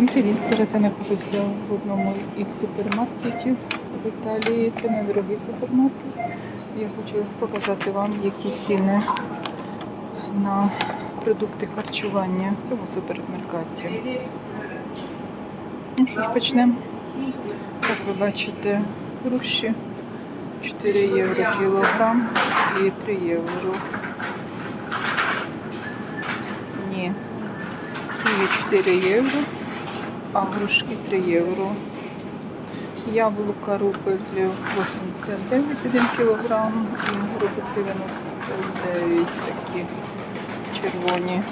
Всім Привіт! Зараз я знаходжуся в одному із супермаркетів в Італії. Це недорогий супермаркет. Я хочу показати вам, які ціни на продукти харчування в цьому супермаркеті. Ну що ж, почнемо. Як ви бачите, груші 4 євро кілограм і 3 євро. Ні, ківі 4 євро а грушки 3 євро. Яблука рубль 89 1 кілограм і рубль 99 такі червоні.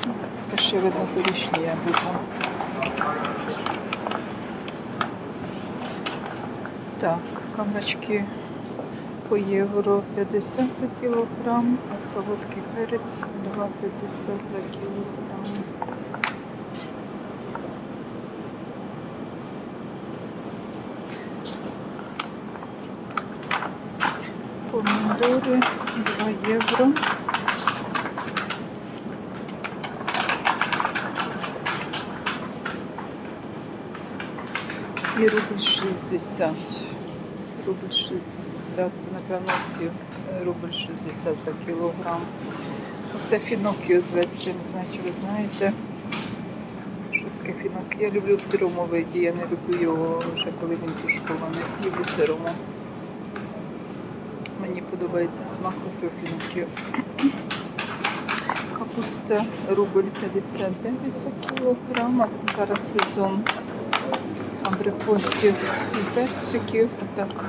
Це ще видно торішні яблука. Так, кабачки по євро 50 за кілограм, а солодкий перець 2,50 за кілограм. Помідори 2 євро. І рубль 60. Рубль 60, це напевно е, рубль 60 за кілограм. Це фінокіо зветься, не знаю, чи ви знаєте. Що таке фінокіо? Я люблю в сирому виді, я не люблю його вже коли він тушкований. Люблю в сирому. Мені подобається смак цього фінокіо. Капуста рубль 59 за кілограм. Зараз сезон абрикосів і персиків. Так,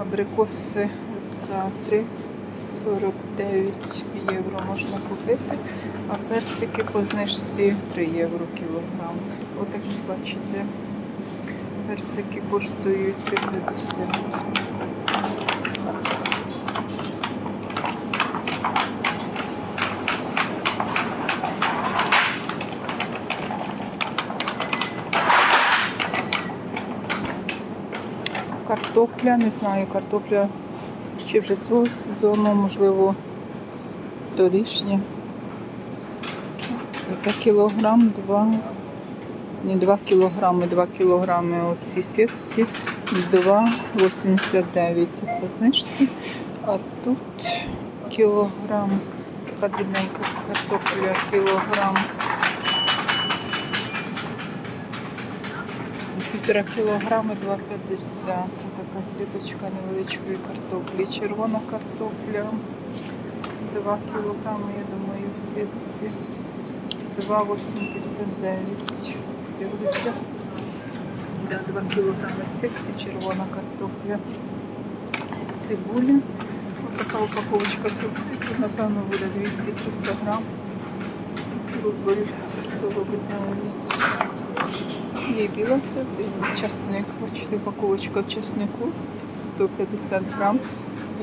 абрикоси за 3,49 євро можна купити, а персики по знижці 3 євро кілограм. Отакі, бачите, персики коштують 50. Картопля, не знаю, картопля чи вже цього сезону, можливо, торішня. За кілограм, два, не 2 кілограми, 2 кілограми оці сітці, 2,89 це по знижці. А тут кілограм, така дрібненька картопля, кілограм. Півтора кілограми 2,50. Така сіточка невеличкої картоплі. Червона картопля. 2 кілограми, я думаю, в сітці. 2,89. Дивлюся. Да, 2 кілограми в сітці, червона картопля. Цибуля. Ось така упаковочка цибулі. Тут, напевно, буде 200-300 грам. Рубль 49. Є біла це і часник. Бачите, упаковочка часнику 150 грам,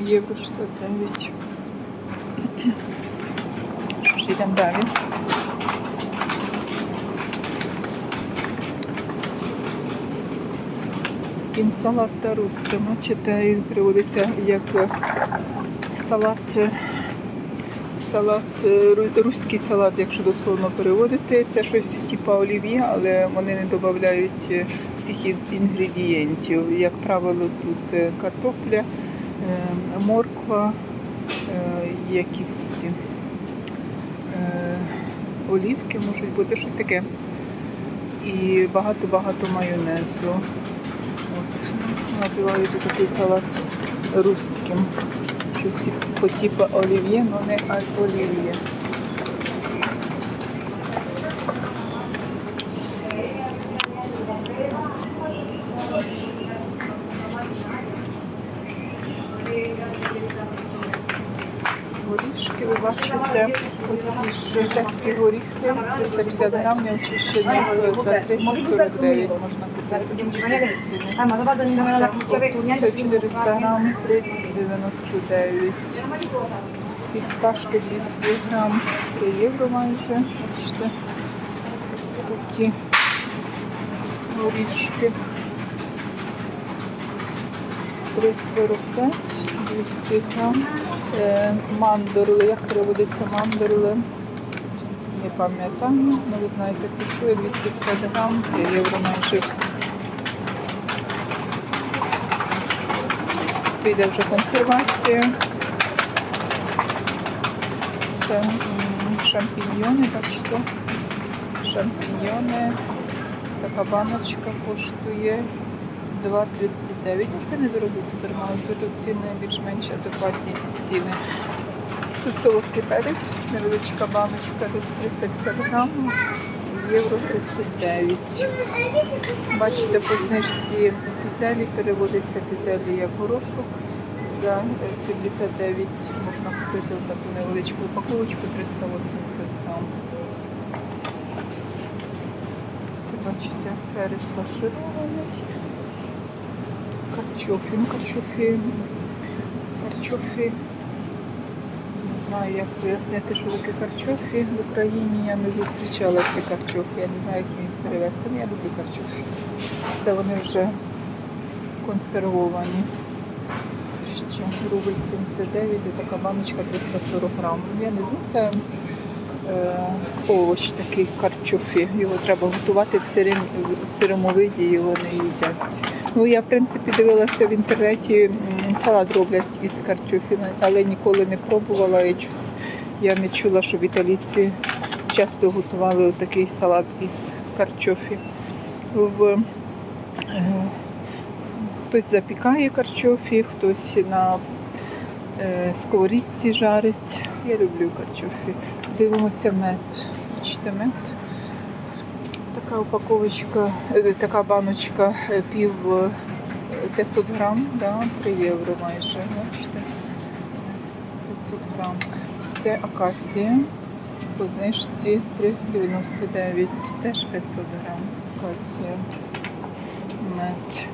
євро 69. Що ж, йдемо далі. Інсалат руssa. Бачите, він приводиться як салат салат, е, руський салат, якщо дословно переводити, це щось типу олів'є, але вони не додають е, всіх інгредієнтів. Як правило, тут е, картопля, морква, якісь олівки можуть бути щось таке. І багато-багато майонезу. От, називають такий салат руським. Щось тип- по типу олів'є, але не аль- олів'є. Горішки ви бачите, оці ж горіхи, 350 грам, неочищені за 3,49 можна купити. Тут 400 грам 3,99. Фісташки 200 грам 3 євро майже. Бачите, такі горішки. 3,45, 200 грам. Е, мандорли, як переводиться мандорли? Не пам'ятаю, ну ви знаєте, пишу я 250 грам, 3 євро майже. Прийде вже консервація. Це шампіньйони, бачите? Шампіньйони. Така баночка коштує 2,39. Ну, це недорогий супермаркет. Тут ціни більш-менш адекватні ціни. Тут солодкий перець, невеличка баночка, десь 350 грам, євро 39. Бачите, по знижці пізелі переводиться пізелі як горошок. За е, 79 можна купити таку невеличку упаковочку 380 грам. Це бачите, перець фарширований. Карчофі, ну карчофі, карчофі. Не знаю, як пояснити, що таке карчофі. В Україні я не зустрічала ці карчофі. Я не знаю, як їх перевезти, але я люблю карчофі. Це вони вже консервовані. Ще рубль 79, і така баночка 340 грам. Я не знаю, це е, овоч такий карчофі. Його треба готувати в, сирим, в сирому виді, його їдять. Ну, я, в принципі, дивилася в інтернеті, салат роблять із картофі, але ніколи не пробувала. І щось я не чула, щоб італійці часто готували такий салат із картофі. В, е, хтось запікає картофі, хтось на е, сковорідці жарить. Я люблю картофі. Дивимося мед. Бачите, мед. Така упаковочка, е, така баночка пів 500 грам, да, 3 євро майже. Бачите? 500 грам. Це акація. По знижці 3,99. Теж 500 грам. Акація. Мед.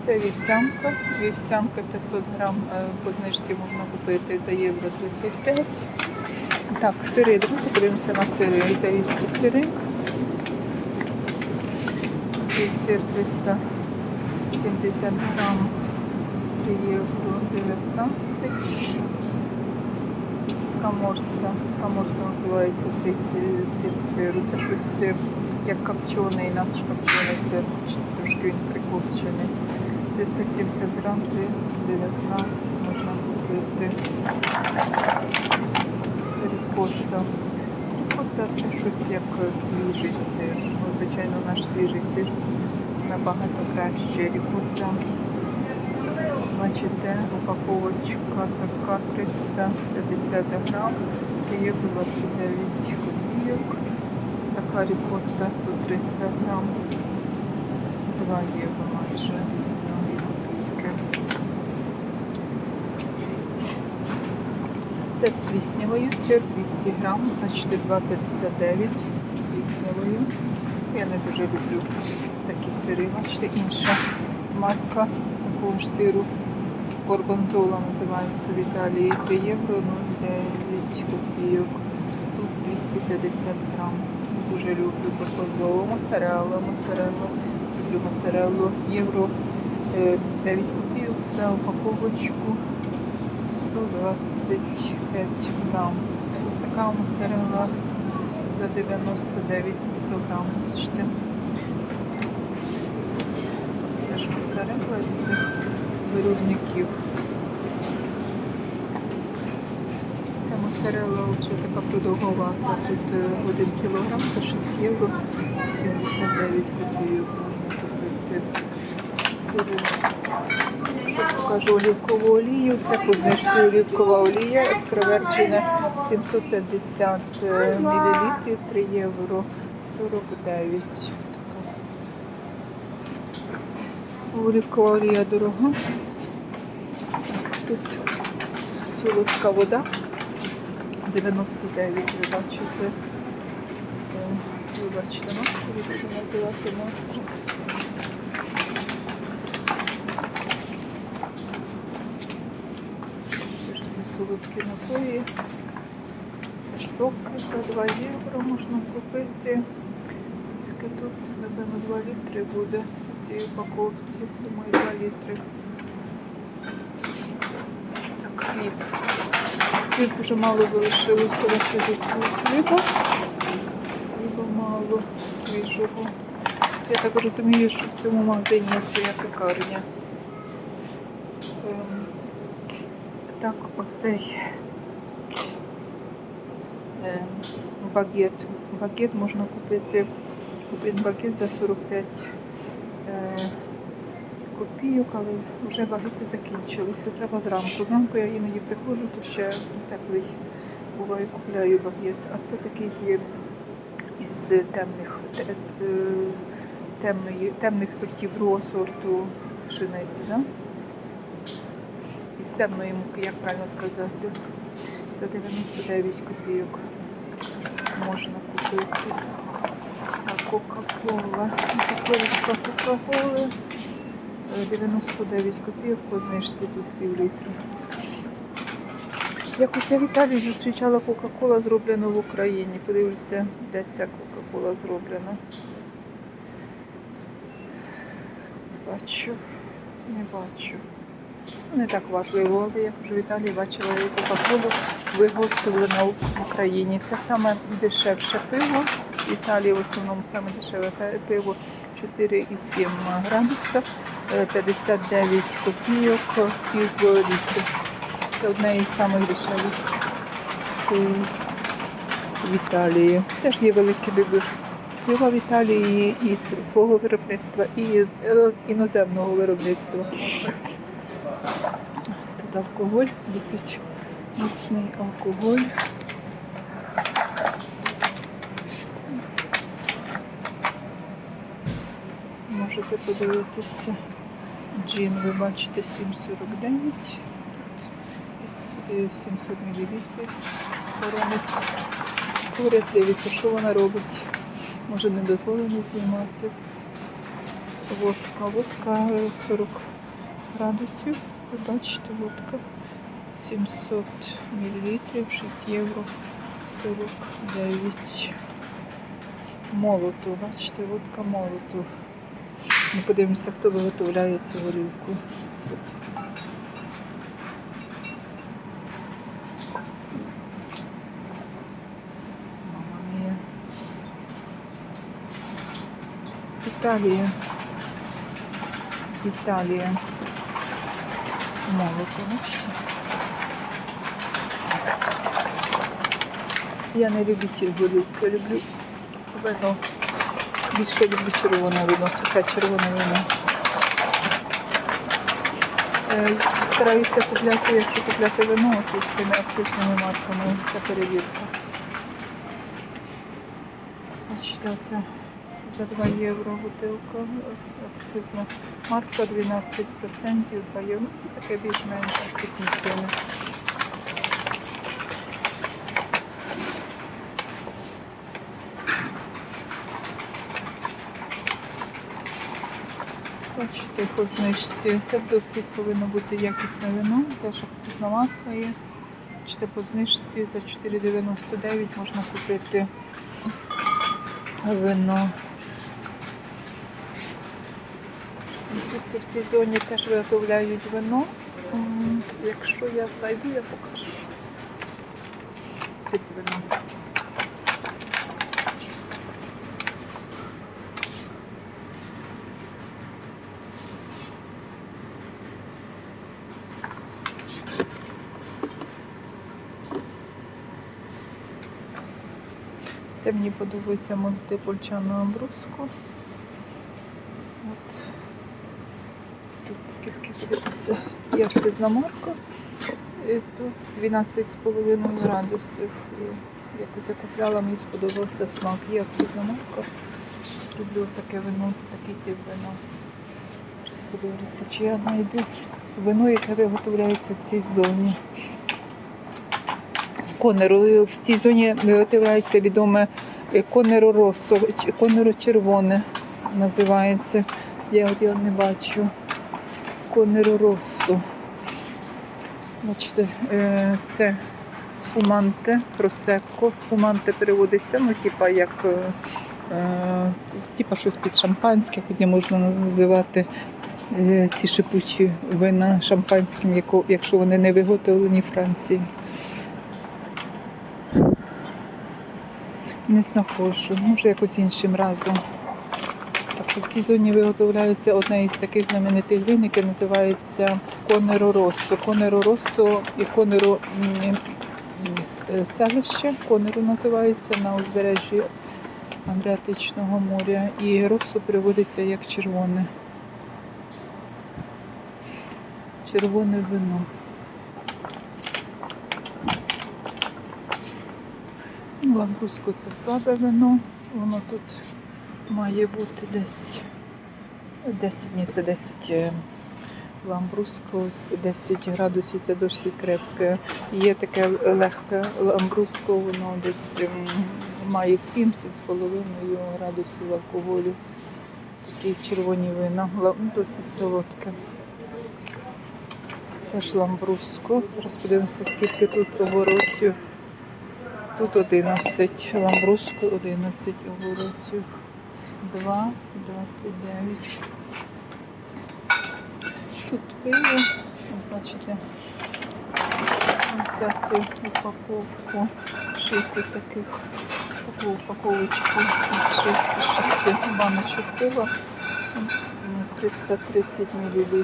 Це вівсянка. Вівсянка 500 грам е, по знижці можна купити за євро 35. Так, сири. Давайте подивимося на сири. Італійські сири. Такий сир 370 грам 3 євро 19. Скаморса. Скаморса називається цей сир, тип сиру. Це щось е, як копчений, наш копчений сир. Трошки він прикопчений. 370 грам, 19 можна купити. Рікотта. Рікотта це щось як свіжий сир. Звичайно, наш свіжий сир набагато краще. Рікотта. Бачите, упаковочка така 350 грам, є 29 копійок. Така рікотта тут 300 грам, 2 євро майже Це з пліснявою, сир 200 грам, бачите, 2,59 з пліснявою. Я не дуже люблю такі сири. Бачите, інша марка такого ж сиру. Горгонзола називається в Італії 3 євро 0,9 копійок. Тут 250 грам. Дуже люблю горгонзолу. Моцарелла, моцарелла. Люблю моцареллу. Євро е, 9 копійок за упаковочку 125 грам. Така моцарелла за 99 100 грам. Бачите? Теж моцарелла різних виробників. Ця моцарелла вже така продовговата. Тут е, 1 кілограм та 6 євро 79 копійок можна купити. Сири. Що покажу олівкову олію. Це по олівкова олія екстравержена 750 мл 3 євро 49. Олівкова олія дорога. Тут солодка вода. 99, ви бачите. Е, Ви бачите марку, як називати марку. солодкі напої. Це ж сок за 2 євро можна купити. Скільки тут, напевно, 2 літри буде У цій упаковці. Думаю, 2 літри. Так, хліб. Хліб вже мало залишилося лише до цього хліба. Хліба мало свіжого. Я так розумію, що в цьому магазині є своя пекарня. Так, оцей ем, багет. Багет можна купити один багет за 45 е, копійок, але вже багети закінчилися. Треба зранку. Зранку я іноді приходжу, то ще теплий буває, купляю багет. А це такий є із темних, е, темної, темних сортів другого сорту пшениці. Да? Із темної муки, як правильно сказати, за 99 копійок можна купити. Так, Кока-Кола. Бутилочка Кока-Коли. Е, 99 копійок по знижці тут пів літра. Якось я в Італії зустрічала Кока-Кола зроблено в Україні. Подивлюся, де ця Кока-Кола зроблена. Не бачу, не бачу. Не так важливо, я вже в Італії бачила і Кока-Колу виготовлено в Україні. Це саме дешевше пиво. В Італії в основному саме дешеве пиво 4,7 градуса, е, 59 копійок, пів літру. Це одне із самих дешевих в Італії. Теж є великий вибір пива в Італії і свого виробництва, і е, іноземного виробництва. Алкоголь, досить міцний алкоголь. Можете подивитися. Джин, ви бачите 7,49. Тут із, е, 700 мл. Коронець. Дивиться, що вона робить. Може не дозволено знімати. Водка. Водка е, 40 градусів. Бачите, водка 700 мл, 6 євро 49. Молотов, бачите, водка молотов. Ми подивимося, хто виготовляє цю горілку. Італія. Італія. Молото, бачите? Я не любитель горілки, люблю вино. Більше люблю червоне вино, сухе червоне вино. Е, Стараюся купляти, якщо купляти вино, то з тими акцизними марками це перевірка. Бачите, це за 2 євро бутилка акцизна марка 12%, 2 євро. Ну, Це таке більш-менш доступні ціни. Бачите, по знижці. Це досить повинно бути якісне вино, теж акцизна марка є. Бачите, по знижці за 4,99 можна купити вино. Тут в цій зоні теж виготовляють вино. Якщо я знайду, я покажу. Тип вино. Це мені подобається Монтепольчано Амбруско. От. Тут є акцизна. І тут 12,5 градусів. Якось я купляла, мені сподобався смак. Є акцизна марка. Люблю таке вино, такий тип вина. Подивлюся, чи я знайду вино, яке виготовляється в цій зоні. Конеру. В цій зоні виготовляється відоме е, конеро росо, конеро червоне називається. Я от його не бачу. Конеро Россо. Бачите, е, це спуманте, просекко. Спуманте переводиться, ну, типа як е, е, типа щось під шампанське, не можна називати ці шипучі вина шампанським, якщо вони не виготовлені в Франції. Не знаходжу, може якось іншим разом. В цій зоні виготовляється одне із таких знаменитих вин, яке називається Конеро Россо. Конеро Россо і Конеро селище, Конеро називається на узбережжі Адриатичного моря. І Россо переводиться як червоне. Червоне вино. Ламбруско це слабе вино. Воно тут має бути десь 10, ні, це 10 е, ламбруско, 10 градусів, це досить крепке. Є таке легке ламбруско, воно десь має 7 половиною градусів алкоголю. Такі червоні вина, ну, досить солодке. Теж ламбруско. Зараз подивимося, скільки тут оборотів. Тут 11 ламбруско, 11 оборотів. 2, 29. Тут пиво, От бачите, взяти упаковку, 6 таких, таку упаковочку із 6, баночок пива. М, 330 мл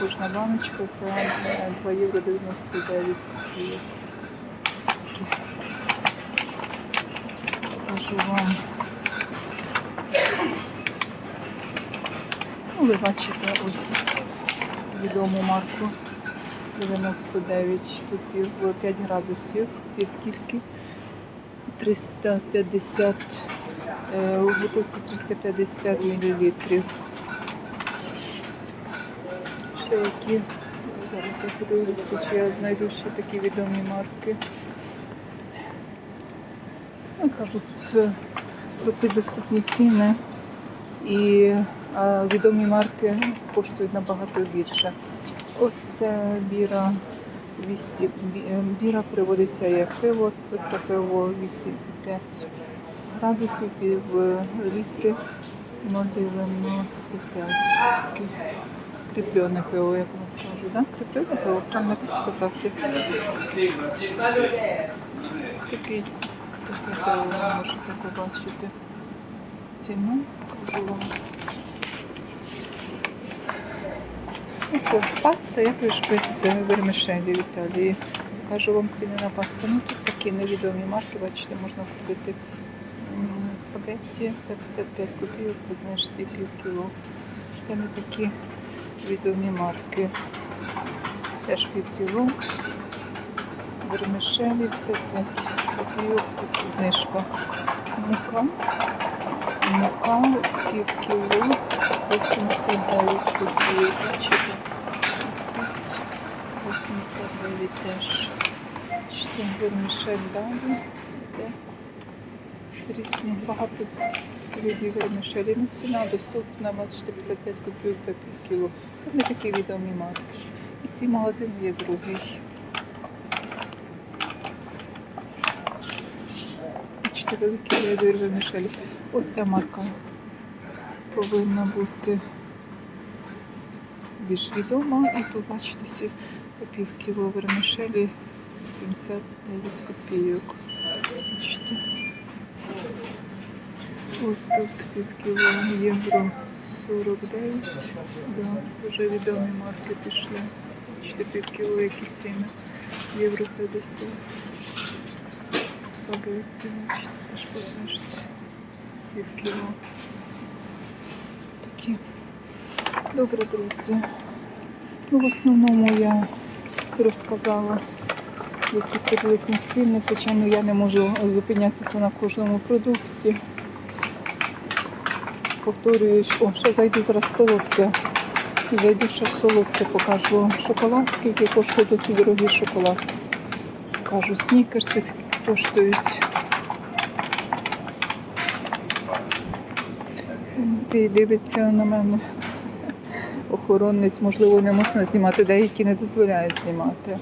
кожна баночка за е, 2 євро 99 копійок. Ось такі. Покажу вам. Ну, бачите ось відому масу 99, тут пів- 5 градусів. І скільки? 350, е, у бутилці 350 мл. Ще які? Зараз я подивлюся, чи я знайду ще такі відомі марки. Ну, кажуть, е, досить доступні ціни. І відомі марки коштують набагато більше. Оце біра 8, е, біра приводиться як пиво, оце пиво 8,5 градусів пів літри 0,95. Таке кріплене пиво, як вам скажу, да? Кріплене пиво, правильно так сказати. Таке пиво ви можете побачити. Ціну кажу вам. Ну що, паста, я ж без е, вермишелі в Італії. Кажу вам ціни на пасту. Ну тут такі невідомі марки, бачите, можна купити спагетті, це 55 копійок, по знижці пів кіло. Це не такі відомі марки. Теж пів кіло. Вермишелі 55 копійок, тут знижка. Мука. Мука пів кіло 89 копійок. 89 теж. Вермішель далі. Де? Різні багато видів вермішелі. Ціна доступна, бачите, 55 копійок за пів кіло. Це не такі відомі марки. І цей магазин є другий. Бачите, великий вибір вермішелі. Оця марка повинна бути більш відома. І тут бачите всі пів кіло вермишелі 79 копійок. Бачите. Ось тут пів кіло євро 49. Да, вже відомі марки пішли. Бачите, пів кіло які ціни. Євро 50. Спагетті, бачите, теж по знижці. Пів кіло. Такі. Добре, друзі. Ну, в основному я розказала, які приблизні ціни. Звичайно, я не можу зупинятися на кожному продукті. Повторюю, що- ще зайду зараз в солодке. Зайду ще в солодке, покажу шоколад, скільки коштує досить дорогий шоколад. Покажу снікерси, скільки коштують. Ти дивиться на мене. Охоронець, можливо, не можна знімати, деякі не дозволяють знімати.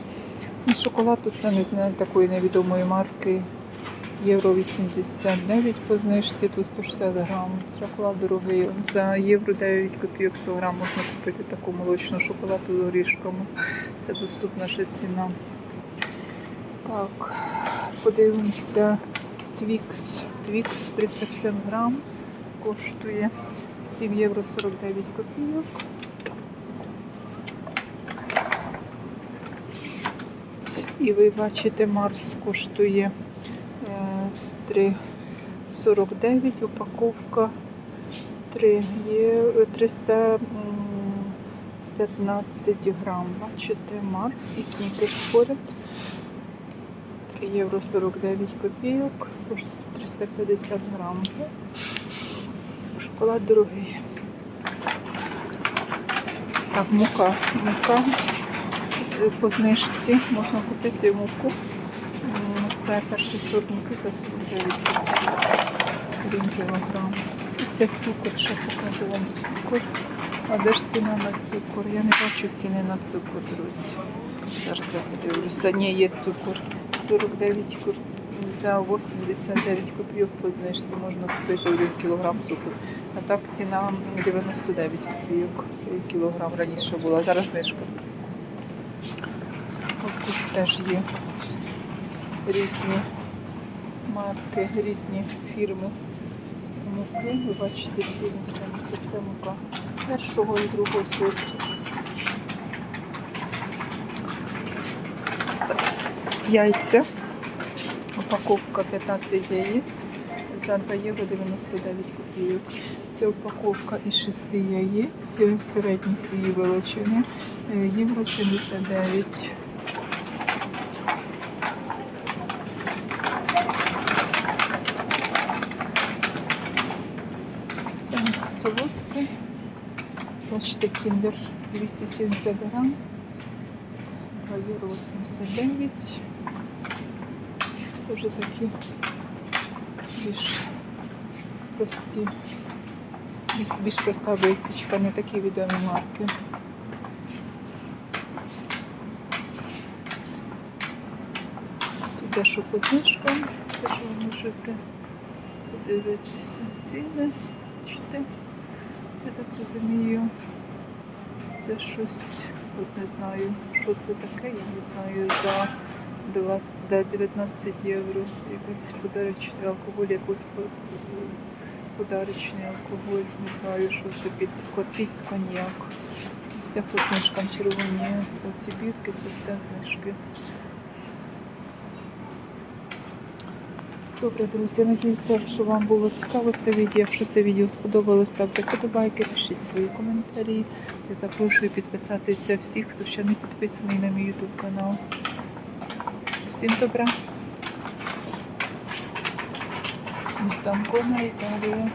Ну, шоколад тут це не знаю такої невідомої марки. Євро 89 по знижці, тут 160 грам. Шоколад дорогий. За євро 9 копійок 100 грам можна купити таку молочну шоколаду з горішками. Це доступна ще ціна. Так, подивимося. Твікс. Твікс 350 грам коштує 7 євро 49 копійок. І ви бачите, Марс коштує е, 3,49 упаковка 3 315 грам. Бачите, Марс і снікерс поряд. 3 євро 49 копійок, коштує 350 грам. Шоколад дорогий. Так, мука. Мука по знижці можна купити муку. Це перший сорт муки за 49 1 кілограм. Це цукор, ще покажу вам цукор. А де ж ціна на цукор? Я не бачу ціни на цукор, друзі. Зараз я подивлюся. Ні, є цукор. 49 коп... за 89 копійок по знижці можна купити 1 кілограм цукру. А так ціна 99 копійок кілограм раніше була, зараз знижка. Тут теж є різні марки, різні фірми муки. Ви бачите ціни самі. Це все мука першого і другого сорту. Яйця. Упаковка 15 яєць за 2 євро 99 копійок. Це упаковка із 6 яєць середньої величини. Євро 79. Це солодкий. Бачите, кіндер 270 грам. 2 євро 89. Це вже такі більш прості, більш, проста випічка, не такі відомі марки. Тут дещо по знижкам, теж ви можете подивитися ціни. Це так розумію. Це щось, от не знаю, що це таке, я не знаю, за 19 євро якийсь подарочний алкоголь, якийсь подарочний алкоголь, не знаю, що це під, під коньяк. Вся по знижкам червоні оці бірки, це все знижки. Добре, друзі, надіюся, що вам було цікаво це відео. Якщо це відео сподобалось, ставте подобайки, пишіть свої коментарі. Я запрошую підписатися всіх, хто ще не підписаний на мій YouTube канал. Всім добра. Місто Анкона, Італія.